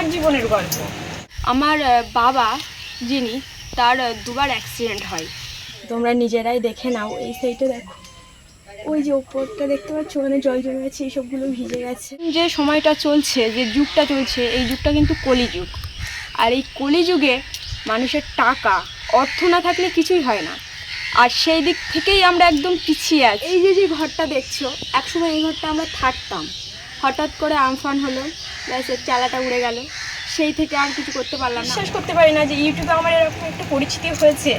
আমার জীবনের গল্প। আমার বাবা যিনি তার দুবার অ্যাক্সিডেন্ট হয়। তোমরা নিজেরাই দেখে নাও এই সাইডে দেখো। ওই যে ওপরটা দেখতে পাচ্ছ ওখানে জল জমে গেছে এইসবগুলো ভিজে গেছে। যে সময়টা চলছে যে যুগটা চলছে এই যুগটা কিন্তু কলিযুগ। আর এই কলিযুগে মানুষের টাকা অর্থ না থাকলে কিছুই হয় না। আর সেই দিক থেকেই আমরা একদম পিছিয়ে আছি। এই যে যে ঘরটা দেখছ একসময় এই ঘরটা আমরা থাকতাম। হঠাৎ করে আমফান হলো ব্যাস এর চালাটা উড়ে গেল। সেই থেকে আর কিছু করতে পারলাম বিশ্বাস করতে পারি না যে ইউটিউবে আমার এরকম একটা পরিচিতি হয়েছে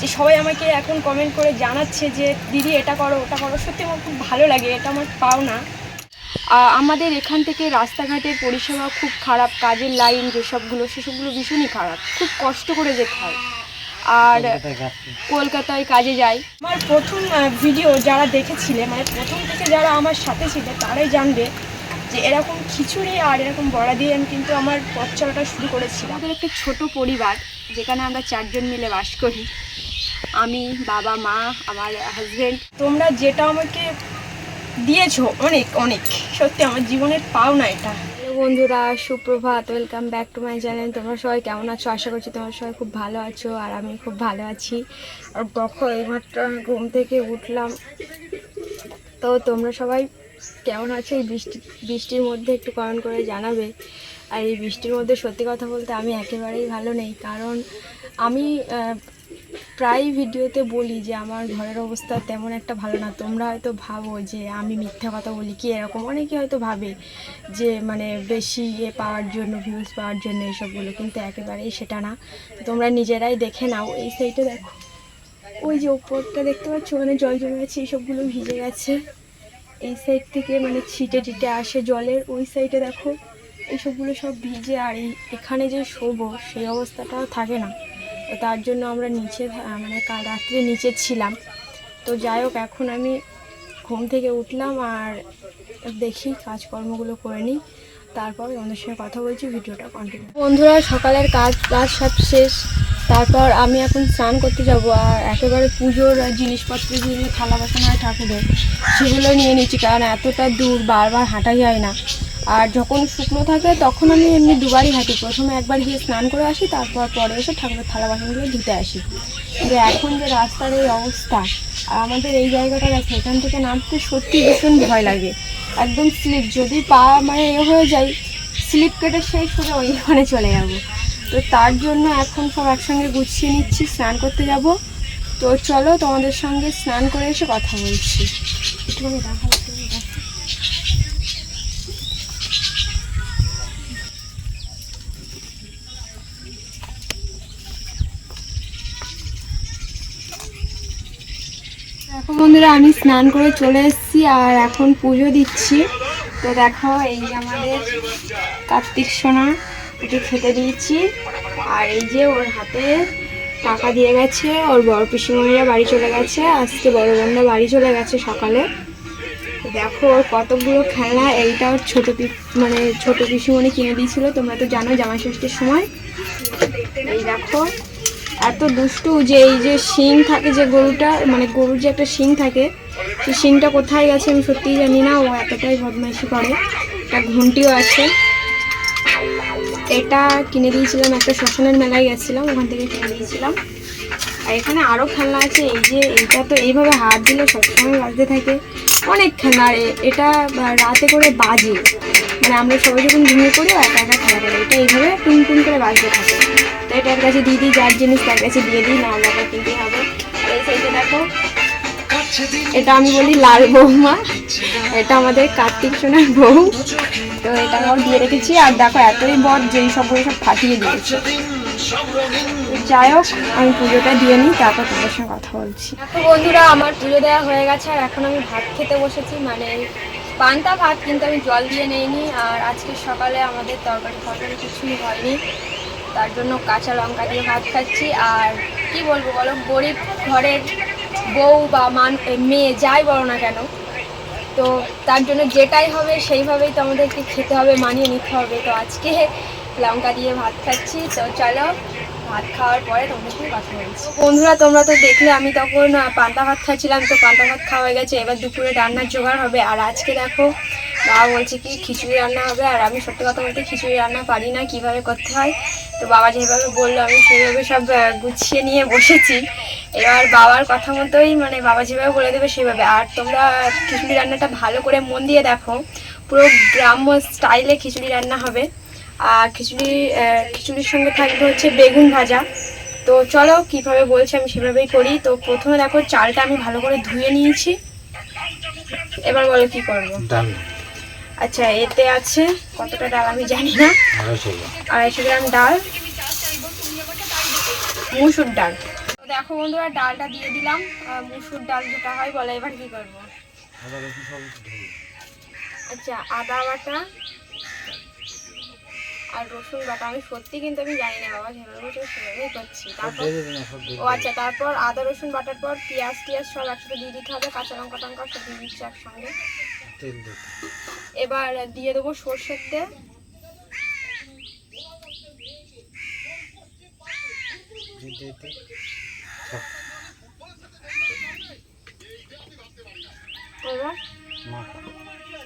যে সবাই আমাকে এখন কমেন্ট করে জানাচ্ছে যে দিদি এটা করো ওটা করো। সত্যি আমার খুব ভালো লাগে এটা আমার পাও না আমাদের এখান থেকে রাস্তাঘাটের পরিষেবা খুব খারাপ কাজের লাইন যেসবগুলো সেসবগুলো ভীষণই খারাপ। খুব কষ্ট করে যেতে হয়। আর কলকাতায় কাজে যাই। আমার প্রথম ভিডিও যারা দেখেছিলে মানে প্রথম থেকে যারা আমার সাথে ছিল তারাই জানবে যে এরকম খিচুড়ি আর এরকম বড়া দিয়ে আমি কিন্তু আমার পথ চলাটা শুরু করেছিলাম। আমাদের একটা ছোট পরিবার যেখানে আমরা চারজন মিলে বাস করি। আমি বাবা মা আমার হাজব্যান্ড তোমরা যেটা আমাকে দিয়েছ অনেক অনেক। সত্যি আমার জীবনের পাওনা এটা। বন্ধুরা সুপ্রভাত। Welcome back to my channel তোমরা সবাই কেমন আছো? আশা করছি তোমরা সবাই খুব ভালো আছো আর আমি খুব ভালো আছি। আর কখন এইমাত্র আমি ঘুম থেকে উঠলাম। তো তোমরা সবাই কেমন আছো এই বৃষ্টি, বৃষ্টির মধ্যে একটু কমেন্ট করে জানাবে। আর এই বৃষ্টির মধ্যে সত্যি কথা বলতে আমি একেবারেই ভালো নেই, কারণ আমি প্রায় ভিডিওতে বলি যে আমার ঘরের অবস্থা তেমন একটা ভালো না। তোমরা হয়তো ভাবো যে আমি মিথ্যা কথা বলি, কি এরকম? অনেকে হয়তো ভাবে যে মানে বেশি ইয়ে পাওয়ার জন্য ভিউজ পাওয়ার জন্য এইসবগুলো কিন্তু একেবারেই সেটা না। তোমরা নিজেরাই দেখে নাও, এই সাইডে দেখো। ওই যে ওপরটা দেখতে পাচ্ছ ওখানে জল জমে গেছে এইসবগুলো ভিজে গেছে। এই সাইড থেকে মানে ছিটে টিটে আসে জলের, ওই সাইডে দেখো এইসবগুলো সব ভিজে আর এই এখানে যে শোবো সেই অবস্থাটাও থাকে না। তো তার জন্য আমরা নিচে মানে কাল রাত্রে নিচে ছিলাম। তো যাই হোক, এখন আমি ঘুম থেকে উঠলাম আর দেখি কাজকর্মগুলো করে নিই। তারপর তোমাদের সঙ্গে কথা বলছি, ভিডিওটা কন্টিনিউ বন্ধুরা, সকালের কাজ কাজ সব শেষ। তারপর আমি এখন স্নান করতে যাব আর একেবারে পুজোর জিনিসপত্র যেগুলো থালা বাসন হয় ঠাকুরের, সেগুলো নিয়ে নিচ্ছি, কারণ এতটা দূর বারবার হাঁটা যায় না। আর যখন শুকনো থাকে তখন আমি এমনি দুবারই হাঁটি। প্রথমে একবার গিয়ে স্নান করে আসি, তারপর পরে এসে ঠাকুরের থালা বাসনগুলো ধুতে আসি। কিন্তু এখন যে রাস্তার এই অবস্থা, আর আমাদের এই জায়গাটা দেখে, এখান থেকে নামতে সত্যি ভীষণ ভয় লাগে। একদম স্লিপ, যদি পা মানে এ হয়ে যায় স্লিপ কেটে সেই সোজা ওইখানে চলে যাব। তো তার জন্য এখন সব একসঙ্গে গুছিয়ে নিচ্ছি, স্নান করতে যাব। তো চলো তোমাদের সঙ্গে স্নান করে এসে কথা বলছি। এখন বন্ধুরা আমি স্নান করে চলে এসেছি আর এখন পুজো দিচ্ছি। তো দেখো, এই আমাদের কার্তিক সোনা। ওকে খেতে দিয়েছি। আর এই যে ওর হাতে টাকা দিয়ে গেছে, ওর বড় পিসিমণিরা বাড়ি চলে গেছে, আজকে বড় বোনরা বাড়ি চলে গেছে সকালে। দেখো ওর কতগুলো খেলনা, এইটা ওর ছোটো মানে ছোটো পিসিমণি কিনে দিয়েছিল, তোমরা তো জানো জামাই ষষ্ঠীর সময়। এই দেখো, এত দুষ্টু যে এই যে শিং থাকে যে গরুটা মানে গরুর যে একটা শিং থাকে, সেই শিংটা কোথায় গেছে আমি সত্যিই জানি না, ও এতটাই বদমাইশি করে। একটা ঘন্টিও আছে। এটা কিনে দিয়েছিলাম একটা শ্মশানের মেলায় গেছিলাম, ওখান থেকে কিনে দিয়েছিলাম। আর এখানে আরও খেলনা আছে, এই যে এইটা তো এইভাবে হাত দিলে সবসময় বাজতে থাকে। অনেক খেলনা, আর এটা রাতে করে বাজে। মানে আমরা সবাই যখন ঘুমিয়ে পড়ি একা একা খেলা করে। এটা এইভাবে টুন টুন করে বাজতে থাকে। তো এটার কাছে দিয়ে দিই, যার জিনিস তার কাছে দিয়ে দিই, না আমরা কিনতেই হবে। এই সাইডে দেখো এটা আমি বলি লাল বৌমা। এটা আমাদের কার্তিক সোনার বউ। তো এটা আমার দিয়ে রেখেছি। আর দেখো, এতই বদ যে এই সবগুলো সব ফাটিয়ে দিয়েছে। যাই হোক, আমি পুজোটা দিয়ে নিই, তারপর তোমাদের সঙ্গে কথা বলছি। বন্ধুরা, আমার পুজো দেওয়া হয়ে গেছে, আর এখন আমি ভাত খেতে বসেছি। মানে পান্তা ভাত, কিন্তু আমি জল দিয়ে নেইনি। আর আজকে সকালে আমাদের তরকারি ফরকারি কিছুই হয়নি। তার জন্য কাঁচা লঙ্কা দিয়ে ভাত খাচ্ছি। আর কি বলব বলো, গরিব ঘরের বউ বা মান মেয়ে, যাই বলো না কেন, তো তার জন্য যেটাই হবে সেইভাবেই তো আমাদেরকে খেতে হবে, মানিয়ে নিতে হবে। তো আজকে লঙ্কা দিয়ে ভাত খাচ্ছি, তো চলো ভাত খাওয়ার পরে তোমাদের কথা বন্ধুরা, তোমরা তো দেখলে আমি তখন পান্তা ভাত খাচ্ছিলাম, তো পান্তা ভাত খাওয়া হয়ে গেছে, এবার দুপুরে রান্নার জোগাড় হবে। আর আজকে দেখো বাবা বলছে কি, খিচুড়ি রান্না হবে, আর আমি সত্যি কথা বলতে খিচুড়ি রান্না পারি না, কীভাবে করতে হয়? তো বাবা যেভাবে বলল, আমি সেইভাবে সব গুছিয়ে নিয়ে বসেছি। এবার বাবার কথা মতোই মানে বাবা যেভাবে বলে দেবে সেভাবে। আর তোমরা খিচুড়ি রান্নাটা ভালো করে মন দিয়ে দেখো। পুরো গ্রাম্য স্টাইলে খিচুড়ি রান্না হবে। আর খিচুড়ি খিচুড়ির সঙ্গে থাকবে হচ্ছে বেগুন ভাজা। তো চলো কীভাবে বলছে আমি সেভাবেই করি। তো প্রথমে দেখো চালটা আমি ভালো করে ধুয়ে নিয়েছি। এবার বলো কি করব? আচ্ছা এতে আছে কতটা ডাল আমি জানি না। আড়াইশো গ্রাম ডাল। মুসুর ডাল। দেখো বন্ধুরা ডালটা দিয়ে দিলাম। মুসুর ডাল যেটা হয় বলে এবার কি করব? আচ্ছা আদা বাটা আর রসুন বাটা। আমি সত্যি কিন্তু আমি জানি না বাবা বলছে সেভাবেই করছি। তারপর ও আচ্ছা তারপর আদা রসুন বাটার পর পেঁয়াজ টিয়াজ সব একসাথে দিয়ে দিতে হবে কাঁচা লঙ্কা টঙ্কা সব দিয়ে দিচ্ছি একসঙ্গে। এবার দিয়ে দেবো সর্ষের তেল। দিতে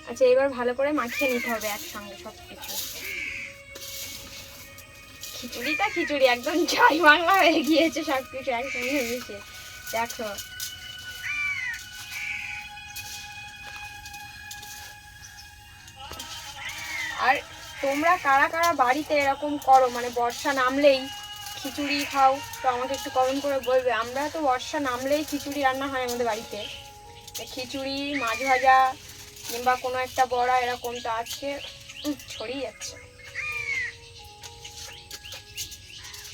আচ্ছা এবার ভালো করে মাখিয়ে নিতে হবে একসঙ্গে সব কিছু খিচুড়িটা খিচুড়ি, একদম জয় বাংলা হয়ে গিয়েছে সব কিছু একসঙ্গে মিশে দেখো। আর তোমরা কারা কারা বাড়িতে এরকম করো? মানে বর্ষা নামলেই খিচুড়ি খাও তো আমাকে একটু কমেন্ট করে বলবে। আমরা তো বর্ষা নামলেই খিচুড়ি রান্না হয় আমাদের বাড়িতে। খিচুড়ি মাছ ভাজা কিংবা কোনো একটা বড়া এরকম তো আজকে ছড়িয়ে যাচ্ছে।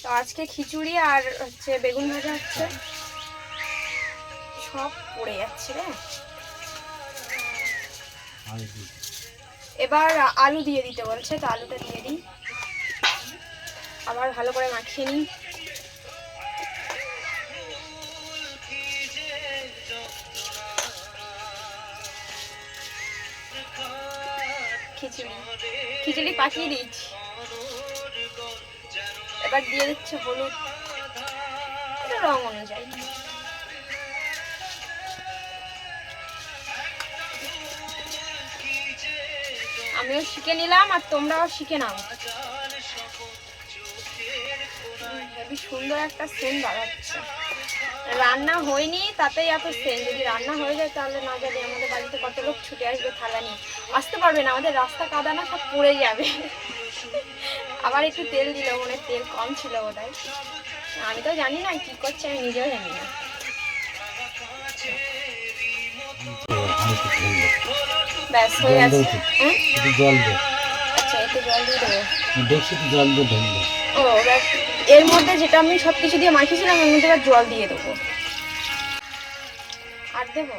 তো আজকে খিচুড়ি আর হচ্ছে বেগুন ভাজা হচ্ছে। সব পড়ে যাচ্ছে রে। এবার আলু দিয়ে দিতে বলছে তো আলুটা দিয়ে দিই। আবার ভালো করে মাখিয়ে নিই। খিচুড়ি। খিচুড়ি পাকিয়ে দিয়েছি। এবার দিয়ে দিচ্ছে হলুদ। রং অনুযায়ী। আমিও শিখে নিলাম আর তোমরাও শিখে নাও। হেবি সুন্দর একটা সেন্ট বাড়াচ্ছে রান্না হয়নি তাতেই এত সেন্ট যদি রান্না হয়ে যায় তাহলে না জানি আমাদের বাড়িতে কত লোক ছুটে আসবে থালা নিয়ে আসতে পারবে না আমাদের রাস্তা কাদা না সব পড়ে যাবে। আবার একটু তেল দিল মনে তেল কম ছিল বোধ আমি তো জানি না কি করছে আমি নিজেও জানি না। ব্যাস হয়ে গেছে। হ্যাঁ? জল দে। আচ্ছা একটু জল দিয়ে দেবো। দেখছি জল দিয়ে ঢেলে ও এবার এর মধ্যে যেটা আমি সব কিছু দিয়ে মাখিয়েছিলাম এর মধ্যে জল দিয়ে দেবো। আর দেবো?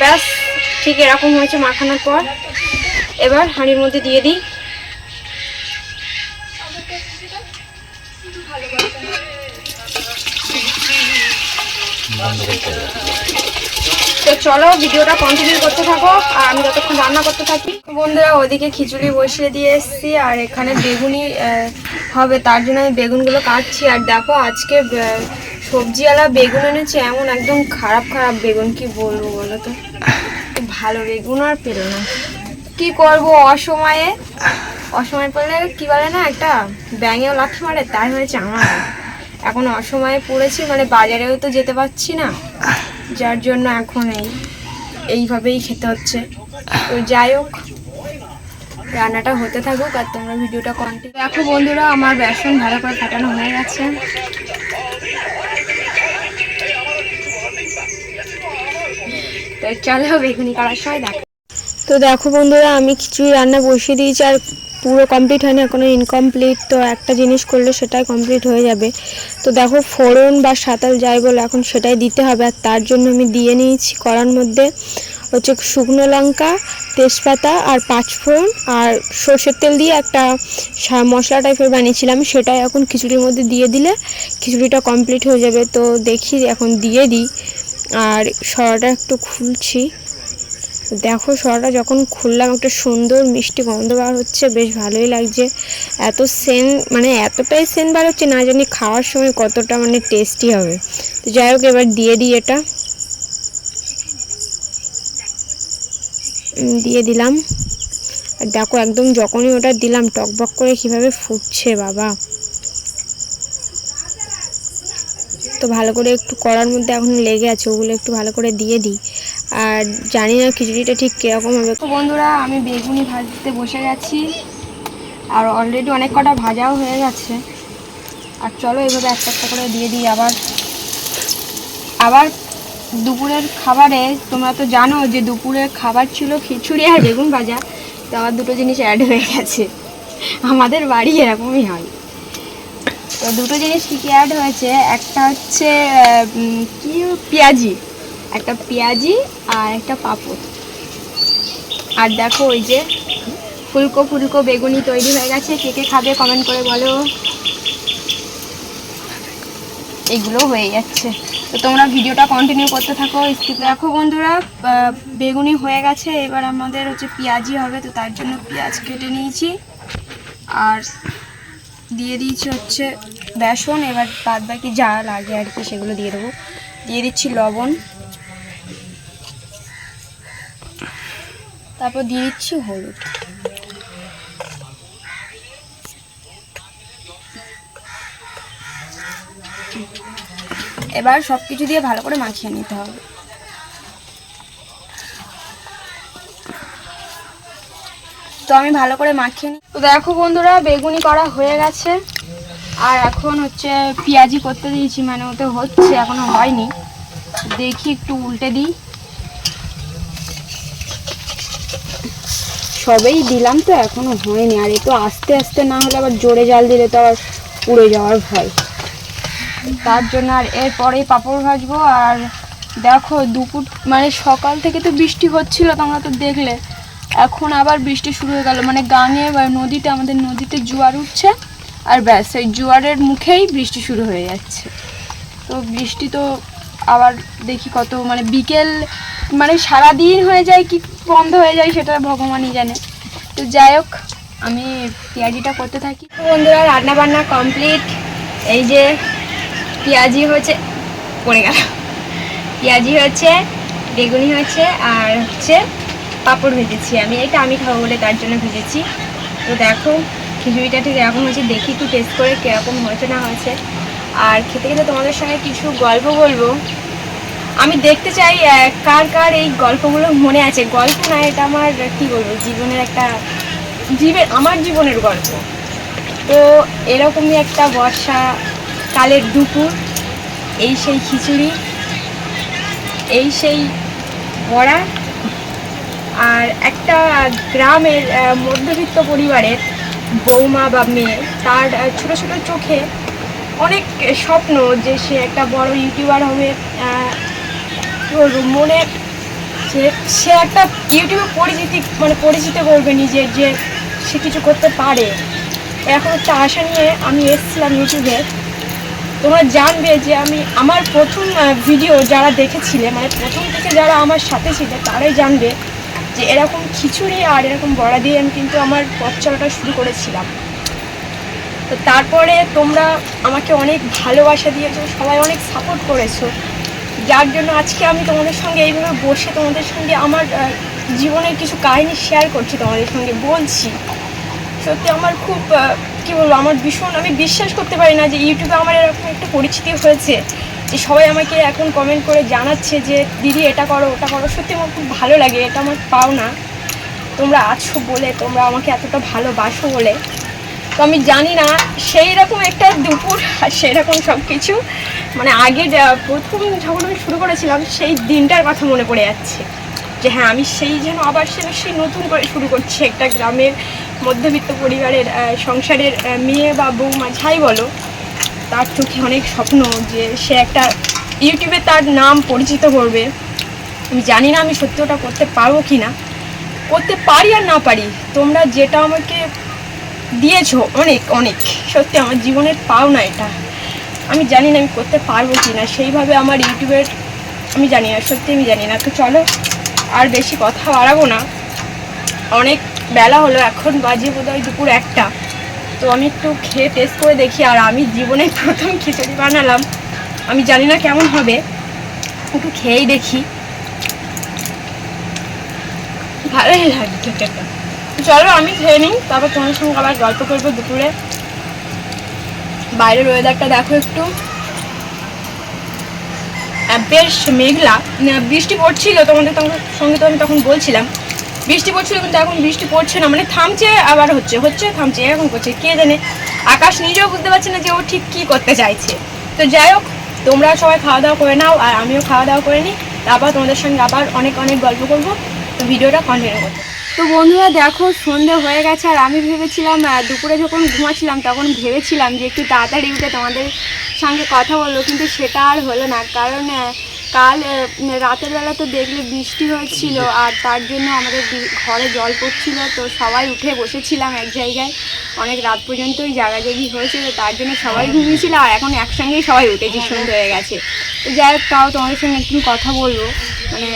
ব্যাস ঠিক এরকম হয়েছে মাখানোর পর। এবার হাঁড়ির মধ্যে দিয়ে দিই। বন্ধ করতে হবে। তো চলো ভিডিওটা কন্টিনিউ করতে থাকো, আর আমি যতক্ষণ রান্না করতে থাকি। বন্ধুরা ওদিকে খিচুড়ি বসিয়ে দিয়ে এসেছি, আর এখানে বেগুনি হবে, তার জন্য আমি বেগুনগুলো কাটছি। আর দেখো, আজকে সবজিওয়ালা বেগুন এনেছে, এমন একদম খারাপ খারাপ বেগুন, কি বলব বলো তো? ভালো বেগুন আর পেল না। কি করব অসময়ে? অসময়ে পড়লে কি বলে না, একটা ব্যাঙেও লাথি মারে, তাই হয়েছে আমার। এখন অসময়ে পড়েছি মানে বাজারেও তো যেতে পারছি না। যার জন্য এখন এই, এইভাবেই খেতে হচ্ছে। তো যাই হোক, রান্নাটা হতে থাকুক আর তোমরা ভিডিওটা কন্টিনিউ দেখো বন্ধুরা, আমার বেসন ভালো করে ফাটানো হয়ে গেছে। তো চলো, বেগুনি করার সময় দেখো। তো দেখো বন্ধুরা, আমি খিচুড়ি রান্না বসিয়ে দিয়েছি আর পুরো কমপ্লিট হয়নি এখনও ইনকমপ্লিট তো একটা জিনিস করলে সেটাই কমপ্লিট হয়ে যাবে। তো দেখো, ফোড়ন বা সাতাল যাই বলো, এখন সেটাই দিতে হবে, আর তার জন্য আমি দিয়ে নিয়েছি কড়ার মধ্যে হচ্ছে শুকনো লঙ্কা, তেজপাতা আর পাঁচফোড়ন, আর সর্ষের তেল দিয়ে একটা মশলা টাইপের বানিয়েছিলাম, সেটাই এখন খিচুড়ির মধ্যে দিয়ে দিলে খিচুড়িটা কমপ্লিট হয়ে যাবে। তো দেখি, এখন দিয়ে দিই, আর সরাটা একটু খুলছি। দেখো সরাটা যখন খুললাম, একটা সুন্দর মিষ্টি গন্ধ বার হচ্ছে, বেশ ভালোই লাগছে। এত সেন মানে এতটাই সেন বার হচ্ছে না জানি খাওয়ার সময় কতটা মানে টেস্টি হবে। তো যাই হোক, এবার দিয়ে দিই এটা। দিয়ে দিলাম। আর দেখো একদম যখনই ওটা দিলাম টকবক করে কীভাবে ফুটছে বাবা। তো ভালো করে একটু করার মধ্যে এখন লেগে আছে, ওগুলো একটু ভালো করে দিয়ে দিই। আর জানি না খিচুড়িটা ঠিক কীরকম হবে। তো বন্ধুরা, আমি বেগুনি ভাজতে বসে গেছি। আর অলরেডি অনেক কটা ভাজাও হয়ে গেছে। আর চলো এভাবে একটা একটা করে দিয়ে দিই আবার। আবার দুপুরের খাবারে, তোমরা তো জানো যে দুপুরের খাবার ছিল খিচুড়ি আর বেগুন ভাজা। তো আবার দুটো জিনিস অ্যাড হয়ে গেছে। আমাদের বাড়ি এরকমই হয়। তো দুটো জিনিস কী কী অ্যাড হয়েছে? একটা হচ্ছে কি? পেঁয়াজি। একটা পেঁয়াজি আর একটা পাঁপড়। আর দেখো ওই যে ফুলকো ফুলকো বেগুনি তৈরি হয়ে গেছে। কে কে খাবে কমেন্ট করে বলো। এগুলো হয়ে যাচ্ছে। তো তোমরা ভিডিওটা কন্টিনিউ করতে থাকো। স্কিপ দেখো বন্ধুরা বেগুনি হয়ে গেছে। এবার আমাদের হচ্ছে পেঁয়াজি হবে, তো তার জন্য পেঁয়াজ কেটে নিয়েছি। আর দিয়ে দিয়েছি হচ্ছে বেসন। এবার বাদ বাকি যা লাগে আর কি সেগুলো দিয়ে দেবো। দিয়ে দিচ্ছি লবণ। তারপর দিয়ে দিচ্ছি হলুদ। এবার সব কিছু দিয়ে ভালো করে মাখিয়ে নিতে হবে। তো আমি ভালো করে মাখিয়ে নিই তো দেখো বন্ধুরা, বেগুনি করা হয়ে গেছে। আর এখন হচ্ছে পেঁয়াজি করতে দিয়েছি মানে ওতে হচ্ছে, এখনও হয়নি। দেখি একটু উল্টে দিই। সবেই দিলাম তো, এখনও হয়নি। আর একটু আস্তে আস্তে না হলে আবার জোরে জাল দিলে তো আবার পুড়ে যাওয়ার ভয়। তার জন্য আর এরপরেই পাঁপড় ভাজবো। আর দেখো, দুপুর মানে সকাল থেকে তো বৃষ্টি হচ্ছিল, তোমরা তো দেখলে। এখন আবার বৃষ্টি শুরু হয়ে গেল। মানে গাঙে বা নদীতে, আমাদের নদীতে জোয়ার উঠছে। আর ব্যাস সেই জোয়ারের মুখেই বৃষ্টি শুরু হয়ে যাচ্ছে। তো বৃষ্টি তো আবার দেখি কত মানে বিকেল মানে সারাদিন হয়ে যায় কি বন্ধ হয়ে যায় সেটা ভগবানই জানে। তো যাই হোক, আমি পেঁয়াজিটা করতে থাকি। বন্ধুরা রান্না বান্না কমপ্লিট এই যে পেঁয়াজি হচ্ছে, পড়ে গেল। পেঁয়াজি হচ্ছে, বেগুনি হচ্ছে, আর হচ্ছে পাঁপড় ভেজেছি আমি। এটা আমি খাব বলে তার জন্য ভেজেছি। তো দেখো, খিচুড়িটা ঠিক এরকম হয়েছে। দেখি একটু টেস্ট করে কীরকম হয়েছে না হয়েছে। আর খেতে খেতে তোমাদের সঙ্গে কিছু গল্প বলব। আমি দেখতে চাই কার কার এই গল্পগুলো মনে আছে। গল্প না, এটা আমার, কি বলব, জীবনের একটা, জীবের, আমার জীবনের গল্প। তো এরকমই একটা বর্ষা কালের দুপুর, এই সেই খিচুড়ি, এই সেই বড়া, আর একটা গ্রামের মধ্যবিত্ত পরিবারের বৌমা বা মেয়ে, তার ছোট ছোট চোখে অনেক স্বপ্ন যে সে একটা বড় ইউটিউবার হবে মনে সে সে একটা ইউটিউবে পরিচিতি মানে পরিচিত করবে নিজের যে সে কিছু করতে পারে। এখন একটা আশা নিয়ে আমি এসেছিলাম ইউটিউবে। তোমরা জানবে যে আমি আমার প্রথম ভিডিও যারা দেখেছিলে মানে প্রথম থেকে যারা আমার সাথে ছিল, তারাই জানবে যে এরকম খিচুড়ি আর এরকম বড়া দিয়ে আমি কিন্তু আমার পথ চলাটা শুরু করেছিলাম। তো তারপরে তোমরা আমাকে অনেক ভালোবাসা দিয়েছ, সবাই অনেক সাপোর্ট করেছ। যার জন্য আজকে আমি তোমাদের সঙ্গে এইভাবে বসে তোমাদের সঙ্গে আমার জীবনের কিছু কাহিনী শেয়ার করছি তোমাদের সঙ্গে, বলছি। সত্যি আমার খুব কি বলব, আমার ভীষণ, আমি বিশ্বাস করতে পারি না যে ইউটিউবে আমার এরকম একটা পরিচিতি হয়েছে, যে সবাই আমাকে এখন কমেন্ট করে জানাচ্ছে যে, দিদি, এটা করো, ওটা করো। সত্যি আমার খুব ভালো লাগে, এটা আমার পাও না তোমরা আছো বলে, তোমরা আমাকে এতটা ভালোবাসো বলে। তো আমি জানি না সেই রকম একটা দুপুর, আর সেরকম সব কিছু মানে আগে প্রথম যখন আমি শুরু করেছিলাম, সেই দিনটার কথা মনে পড়ে যাচ্ছে। যে হ্যাঁ আমি সেই যেন আবার সে সেই নতুন করে শুরু করছি একটা গ্রামের মধ্যবিত্ত পরিবারের সংসারের মেয়ে বা বৌমা, যাই বলো, তার চোখে অনেক স্বপ্ন যে সে একটা ইউটিউবে তার নাম পরিচিত করবে। আমি জানি না আমি সত্যি ওটা করতে পারব কি না করতে পারি আর না পারি, তোমরা যেটা আমাকে দিয়েছ অনেক অনেক। সত্যি আমার জীবনের পাওনা এটা। আমি জানি না আমি করতে পারব কি না সেইভাবে আমার ইউটিউবের আমি জানি না, সত্যি আমি জানি না। তো চলো, আর বেশি কথা বাড়াবো না। অনেক বেলা হলো, এখন বাজে বোধহয় দুপুর একটা। তো আমি একটু খেয়ে টেস্ট করে দেখি, আর আমি জীবনে প্রথম খিচুড়ি বানালাম। আমি জানি না কেমন হবে। একটু খেয়েই দেখি। ভালোই লাগছে খেতে। চলো, আমি খেয়ে নিই। তারপর তোমার সঙ্গে আবার গল্প করব দুপুরে। বাইরের ওয়েদারটা দেখো একটু। বেশ মেঘলা। বৃষ্টি পড়ছিল, তোমাদের সঙ্গে তো আমি তখন বলছিলাম। বৃষ্টি পড়ছিল, কিন্তু এখন বৃষ্টি পড়ছে না। মানে থামছে, আবার হচ্ছে। হচ্ছে, থামছে এরকম করছে, কে জানে? আকাশ নিজেও বুঝতে পারছে না যে ও ঠিক কি করতে চাইছে। তো যাই হোক, তোমরা সবাই খাওয়া দাওয়া করে নাও, আর আমিও খাওয়া দাওয়া করে নিই। তারপর তোমাদের সঙ্গে আবার অনেক অনেক গল্প করব। তো ভিডিওটা কন্টিনিউ করতে তো বন্ধুরা দেখো, সন্ধে হয়ে গেছে আর আমি ভেবেছিলাম দুপুরে যখন ঘুমাচ্ছিলাম তখন ভেবেছিলাম যে একটু তাড়াতাড়ি উঠে তোমাদের সঙ্গে কথা বলল কিন্তু সেটা আর হলো না। কারণ কাল রাতের বেলা তো দেখলে বৃষ্টি হয়েছিল আর তার জন্য আমাদের ঘরে জল পড়ছিল, তো সবাই উঠে বসেছিলাম এক জায়গায়। অনেক রাত পর্যন্তই জাগাজাগি হয়েছিল, তার জন্য সবাই ঘুমিয়েছিল আর এখন একসঙ্গেই সবাই উঠেছি, সন্ধে হয়ে গেছে। যাই হোক তাও তোমাদের সঙ্গে একটু কথা বলব। মানে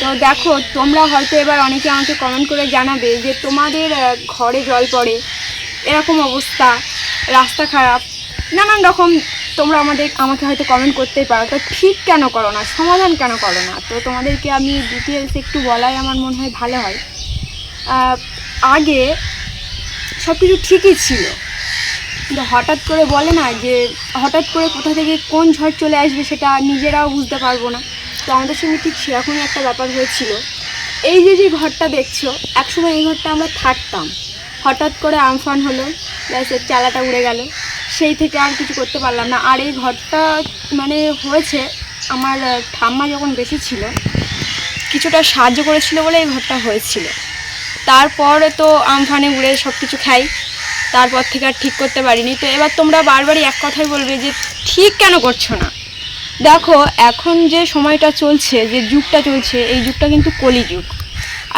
তো দেখো, তোমরা হয়তো এবার অনেকে আমাকে কমেন্ট করে জানাবে যে তোমাদের ঘরে জল পড়ে, এরকম অবস্থা, রাস্তা খারাপ, নানান রকম তোমরা আমাদের, আমাকে হয়তো কমেন্ট করতেই পারো। তো ঠিক কেন করো না? সমাধান কেন করো না? তো তোমাদেরকে আমি ডিটেলস একটু বলাই আমার মনে হয় ভালো হয়। আগে সব কিছু ঠিকই ছিল। কিন্তু হঠাৎ করে বলে না যে, হঠাৎ করে কোথা থেকে কোন ঝড় চলে আসবে সেটা নিজেরাও বুঝতে পারব না। তো আমাদের সঙ্গে ঠিক সেরকমই একটা ব্যাপার হয়েছিল। এই যে যে ঘরটা দেখছ, একসময় এই ঘরটা আমরা থাকতাম। হঠাৎ করে আমফান হলো, ব্যাস এর চালাটা উড়ে গেল। সেই থেকে আর কিছু করতে পারলাম না। আর এই ঘরটা মানে হয়েছে, আমার ঠাম্মা যখন বেশি ছিল, কিছুটা সাহায্য করেছিল বলে এই ঘরটা হয়েছিল। তারপরে তো আমফানে উড়ে সব কিছু খাই। তারপর থেকে আর ঠিক করতে পারিনি। তো এবার তোমরা বারবারই এক কথাই বলবে যে ঠিক কেন করছ না? দেখো এখন যে সময়টা চলছে যে যুগটা চলছে এই যুগটা কিন্তু কলিযুগ।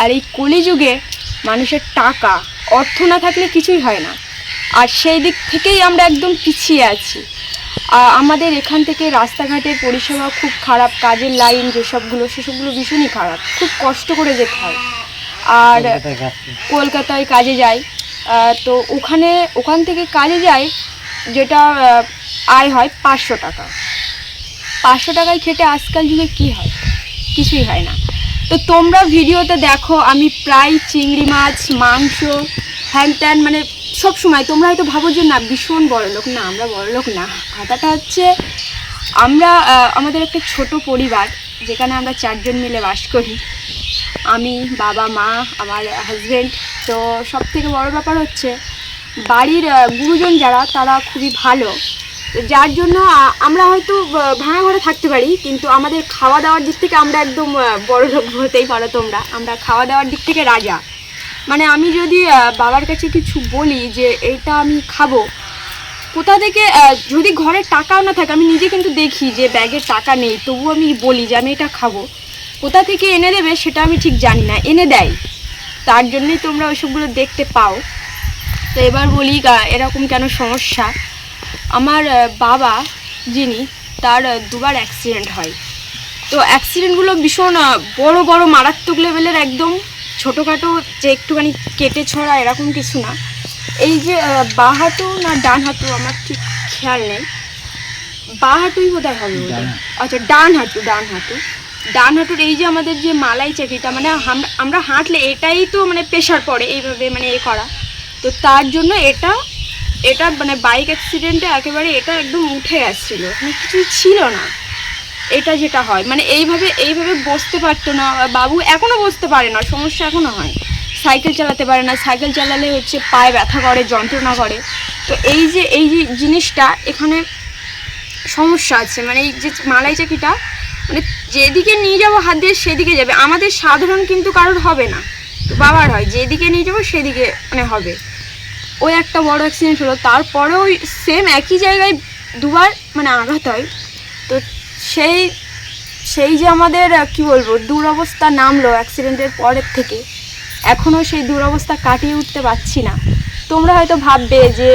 আর এই কলিযুগে মানুষের টাকা অর্থ না থাকলে কিছুই হয় না। আর সেই দিক থেকেই আমরা একদম পিছিয়ে আছি। আমাদের এখান থেকে রাস্তাঘাটের পরিষেবা খুব খারাপ কাজের লাইন যেসবগুলো সেসবগুলো ভীষণই খারাপ। খুব কষ্ট করে যেতে হয়। আর কলকাতায় কাজে যাই। তো ওখানে, ওখান থেকে কাজে যাই, যেটা আয় হয় পাঁচশো টাকা। পাঁচশো টাকায় খেটে আজকাল যুগে কি হয়? কিছুই হয় না। তো তোমরা ভিডিওতে দেখো, আমি প্রায় চিংড়ি মাছ, মাংস, হ্যান ত্যান মানে সব সময়, তোমরা হয়তো ভাবো যে না, ভীষণ বড় লোক। না, আমরা বড় লোক না। কথাটা হচ্ছে, আমরা আমাদের একটা ছোট পরিবার, যেখানে আমরা চারজন মিলে বাস করি। আমি, বাবা, মা, আমার হাজবেন্ড তো সব থেকে বড় ব্যাপার হচ্ছে বাড়ির গুরুজন যারা, তারা খুবই ভালো। যার জন্য আমরা হয়তো ভাঙা ঘরে থাকতে পারি, কিন্তু আমাদের খাওয়া দাওয়ার দিক থেকে আমরা একদম বড় লোক হতেই পারো তোমরা। আমরা খাওয়া দাওয়ার দিক থেকে রাজা। মানে আমি যদি বাবার কাছে কিছু বলি যে এটা আমি খাব। কোথা থেকে যদি ঘরে টাকাও না থাকে, আমি নিজে কিন্তু দেখি যে ব্যাগের টাকা নেই। তবুও আমি বলি যে, আমি এটা খাব। কোথা থেকে এনে দেবে, সেটা আমি ঠিক জানি না। এনে দেয়। তার জন্যই তোমরা ওইসবগুলো দেখতে পাও। তো এবার বলি এরকম কেন সমস্যা? আমার বাবা যিনি তার দুবার অ্যাক্সিডেন্ট হয়। তো অ্যাক্সিডেন্টগুলো ভীষণ বড় বড় মারাত্মক লেভেলের একদম। ছোটোখাটো যে একটুখানি কেটে ছড়া এরকম কিছু না। এই যে বাঁ হাঁটু না ডান হাঁটু আমার ঠিক খেয়াল নেই। বাঁ হাঁটুই বোধ হয় হবে বোধহয়। ডান। আচ্ছা ডান হাঁটু ডান হাঁটু ডান হাঁটুর এই যে আমাদের যে মালাই চাকরিটা মানে আমরা হাঁটলে এটাই তো মানে প্রেশার পড়ে এইভাবে মানে এ করা। তো তার জন্য এটা এটা মানে বাইক অ্যাক্সিডেন্টে একেবারে এটা একদম উঠে আসছিল। মানে কিছুই ছিল না। এটা যেটা হয় মানে এইভাবে এইভাবে বসতে পারতো না। বাবু এখনও বসতে পারে না, সমস্যা এখনও হয়। সাইকেল চালাতে পারে না। সাইকেল চালালে হচ্ছে পায়ে ব্যথা করে, যন্ত্রণা করে। তো এই যে এই যে জিনিসটা এখানে সমস্যা আছে। মানে এই যে মালাই চাকিটা মানে যেদিকে নিয়ে যাব হাত দিয়ে সেদিকে যাবে। আমাদের সাধারণ কিন্তু কারোর হবে না। তো বাবার হয়, যেদিকে নিয়ে যাব সেদিকে মানে হবে। ওই একটা বড় অ্যাক্সিডেন্ট হলো, তারপরেও ওই সেম একই জায়গায় দুবার মানে আঘাত হয়। তো সেই সেই যে আমাদের, কি বলব, দুরবস্থা নামলো অ্যাক্সিডেন্টের পরের থেকে। এখনও সেই দুরবস্থা কাটিয়ে উঠতে পারছি না। তোমরা হয়তো ভাববে যে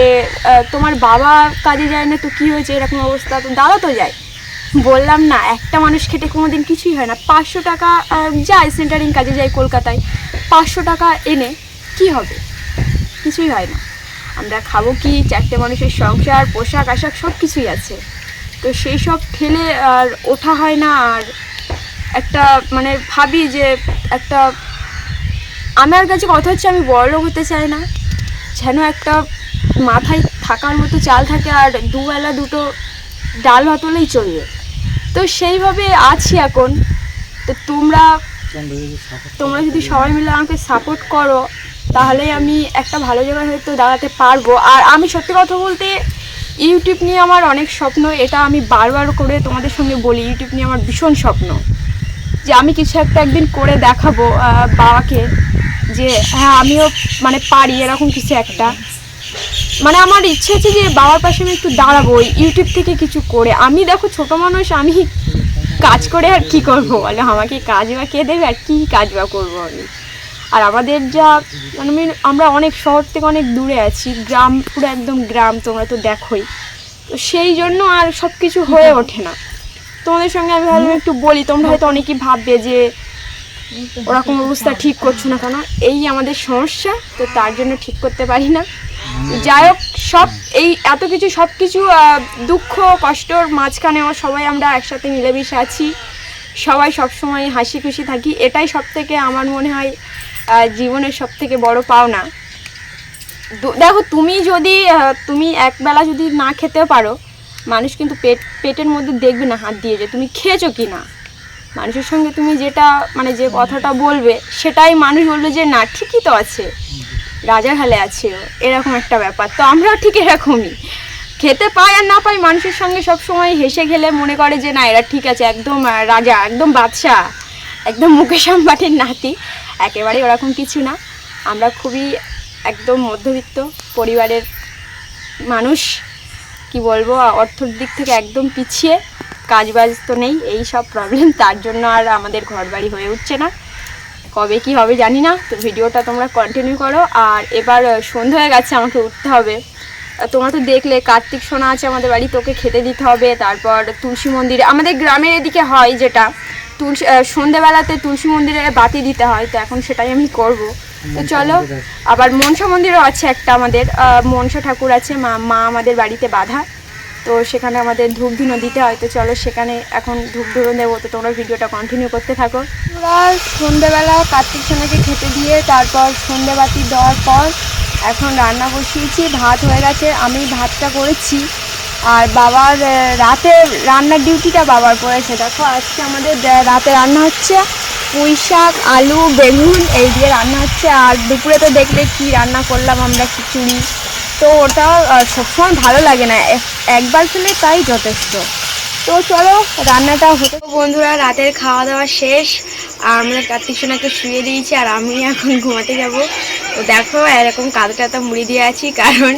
তোমার বাবা কাজে যায় না তো কী হয়েছে, এরকম অবস্থা। তো দাদা তো যায়। বললাম না, একটা মানুষ খেটে কোনো দিন কিছুই হয় না। পাঁচশো টাকা যায় সেন্টারিং কাজে যায় কলকাতায়, পাঁচশো টাকা এনে কি হবে? কিছুই হয় না। আমরা খাব কি? চারটে মানুষের সংসার, পোশাক, আশাক সব কিছুই আছে। তো সেই সব ঠেলে আর ওঠা হয় না। আর একটা মানে ভাবি যে একটা, আমার কাছে কথা হচ্ছে আমি বড়লোক হতে চাই না। যেন একটা মাথায় থাকার মতো চাল থাকে আর দুবেলা দুটো ডাল ভাত হলেই চলবে। তো সেইভাবে আছি এখন। তো তোমরা তোমরা যদি সবাই মিলে আমাকে সাপোর্ট করো, তাহলে আমি একটা ভালো জায়গায় হয়তো দাঁড়াতে পারব। আর আমি সত্যি কথা বলতে ইউটিউব নিয়ে আমার অনেক স্বপ্ন, এটা আমি বারবার করে তোমাদের সঙ্গে বলি ইউটিউব নিয়ে আমার ভীষণ স্বপ্ন। যে আমি কিছু একটা একদিন করে দেখাবো বাবাকে, যে হ্যাঁ আমিও মানে পারি এরকম কিছু একটা। মানে আমার ইচ্ছে আছে যে বাবার পাশে আমি একটু দাঁড়াবো ইউটিউব থেকে কিছু করে। আমি দেখো ছোট মানুষ, আমি কাজ করে আর কি করব বলে? আমাকে কাজ বা কে দেবে আর কি কাজ বা করব আমি? আর আমাদের যা মানে আমরা অনেক শহর থেকে অনেক দূরে আছি, গ্রাম, পুরো একদম গ্রাম, তোমরা তো দেখোই। তো সেই জন্য আর সব কিছু হয়ে ওঠে না। তোমাদের সঙ্গে আমি ভাবলাম একটু বলি, তোমরা হয়তো অনেকেই ভাববে যে ওরকম অবস্থা ঠিক করছ না কেন? এই আমাদের সমস্যা, তো তার জন্য ঠিক করতে পারি না। যাই হোক, সব এই এত কিছু, সব কিছু দুঃখ, কষ্টর মাঝখানেও সবাই আমরা একসাথে মিলেমিশে আছি। সবাই সবসময় হাসি খুশি থাকি। এটাই সব থেকে আমার মনে হয় জীবনের সব থেকে বড় পাওনা। দেখো, তুমি যদি তুমি একবেলা যদি না খেতেও পারো, মানুষ কিন্তু পেট, পেটের মধ্যে দেখবে না, হাত দিয়ে যে তুমি খেয়েছো কি না মানুষের সঙ্গে তুমি যেটা মানে যে কথাটা বলবে, সেটাই মানুষ বলবে যে, না, ঠিকই তো আছে। রাজার হালে আছে, এরকম একটা ব্যাপার। তো আমরাও ঠিক এরকমই। খেতে পাই আর না পাই মানুষের সঙ্গে সব সময় হেসে খেলে মনে করে যে, না, এরা ঠিক আছে, একদম রাজা, একদম বাদশাহ, একদম মুকেশ আম্বানির নাতি। একেবারে ওরকম কিছু না। আমরা খুবই একদম মধ্যবিত্ত পরিবারের মানুষ, কি বলব, অর্থর দিক থেকে একদম পিছিয়ে কাজ বাজ তো নেই, এই সব প্রবলেম তার জন্য আর আমাদের ঘর বাড়ি হয়ে উঠছে না। কবে কি হবে জানি না তো ভিডিওটা তোমরা কন্টিনিউ করো। আর এবার সন্ধে হয়ে গেছে আমাকে উঠতে হবে। তোমরা তো দেখলে কার্তিক সোনা আছে আমাদের বাড়ি তোকে খেতে দিতে হবে। তারপর তুলসী মন্দিরে আমাদের গ্রামের এদিকে হয় যেটা তুলসী সন্ধেবেলাতে তুলসী মন্দিরে বাতি দিতে হয় তো এখন সেটাই আমি করব। তো চলো আবার মনসা মন্দিরও আছে একটা আমাদের মনসা ঠাকুর আছে মা মা আমাদের বাড়িতে বাঁধা। তো সেখানে আমাদের ধূপ ধুনো দিতে হয়। তো চলো সেখানে এখন ধূপ ধুনো দেবো। তো তোমরা ভিডিওটা কন্টিনিউ করতে থাকো। আমরা সন্ধেবেলা কার্তিক সোনাকে খেতে দিয়ে তারপর সন্ধেবাতি দেওয়ার পর এখন রান্না বসিয়েছি। ভাত হয়ে গেছে। আমি ভাতটা করেছি। আর বাবার রাতে রান্নার ডিউটিটা বাবার পড়েছে দেখো আজকে আমাদের রাতে রান্না হচ্ছে পুঁই শাক, আলু, বেগুন, এই দিয়ে রান্না হচ্ছে। আর দুপুরে তো দেখলে কি রান্না করলাম আমরা, খিচুড়ি। তো ওটা সবসময় ভালো লাগে না। একবার খেলে তাই যথেষ্ট। তো চলো, রান্নাটা হতে বন্ধুরা, রাতের খাওয়া দাওয়া শেষ। আর আমরা কার্তিক সোনাকে শুয়ে দিয়েছি আর আমি এখন ঘুমাতে যাব। তো দেখো, এরকম কাদা টাতা মুড়ি দিয়ে আছি, কারণ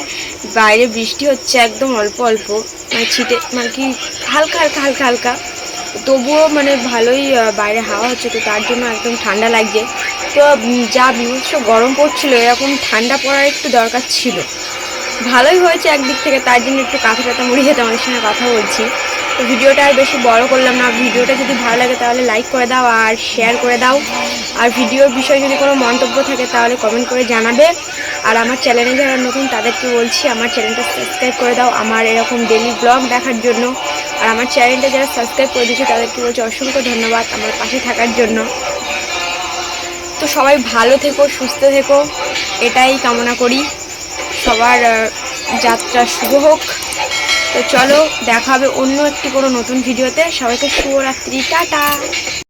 বাইরে বৃষ্টি হচ্ছে একদম অল্প অল্প। মানে ছিটে মানে কি হালকা হালকা হালকা হালকা। তবুও মানে ভালোই বাইরে হাওয়া হচ্ছে, তো তার জন্য একদম ঠান্ডা লাগছে। তো যা বিভৎস গরম পড়ছিল, এরকম ঠান্ডা পড়ার একটু দরকার ছিল। ভালোই হয়েছে একদিক থেকে, তার জন্য একটু কাঁথা টাথা মুড়ি খেতে আমাদের সঙ্গে কথা বলছি। তো ভিডিওটা আর বেশি বড় করলাম না, ভিডিওটা যদি ভালো লাগে তাহলে লাইক করে দাও আর শেয়ার করে দাও। আর ভিডিওর বিষয়ে যদি কোনো মন্তব্য থাকে তাহলে কমেন্ট করে জানাবে। আর আমার চ্যানেলে যারা নতুন তাদেরকে বলছি, আমার চ্যানেলটা সাবস্ক্রাইব করে দাও আমার এরকম ডেলি ব্লগ দেখার জন্য। আর আমার চ্যানেলটা যারা সাবস্ক্রাইব করে দিয়েছে তাদেরকে বলছি অসংখ্য ধন্যবাদ আমার পাশে থাকার জন্য। তো সবাই ভালো থেকো, সুস্থ থেকো, এটাই কামনা করি। সবার যাত্রা শুভ হোক। তো চলো, দেখা হবে অন্য একটি কোনো নতুন ভিডিওতে। সবাইকে শুভরাত্রি, টাটা।